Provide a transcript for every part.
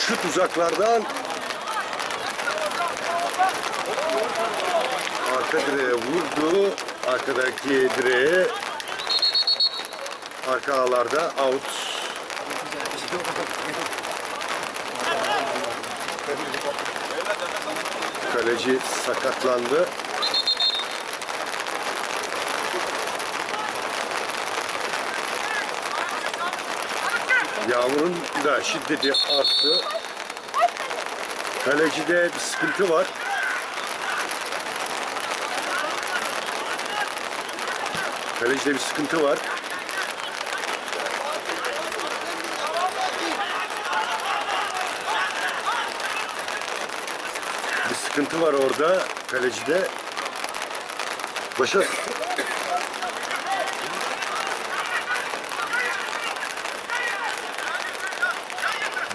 Şut uzaklardan. Arka direğe vurdu. Arkadaki direğe arka ağlarda out. Kaleci sakatlandı. Yağmurun da şiddeti arttı. Kalecide bir sıkıntı var. Kalecide bir sıkıntı var. Bir sıkıntı var orada kalecide. Başak.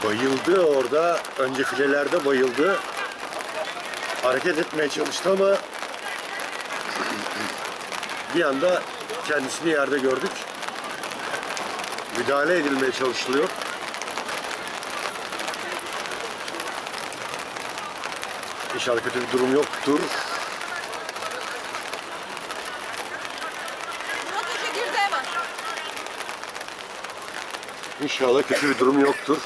Bayıldı orada. Önce filelerde bayıldı. Hareket etmeye çalıştı ama bir anda kendisini yerde gördük. Müdahale edilmeye çalışılıyor. İnşallah kötü bir durum yoktur. İnşallah kötü bir durum yoktur.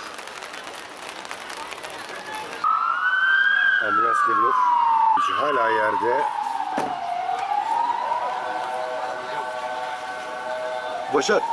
Ambulans geliyor. Hala yerde. Başak.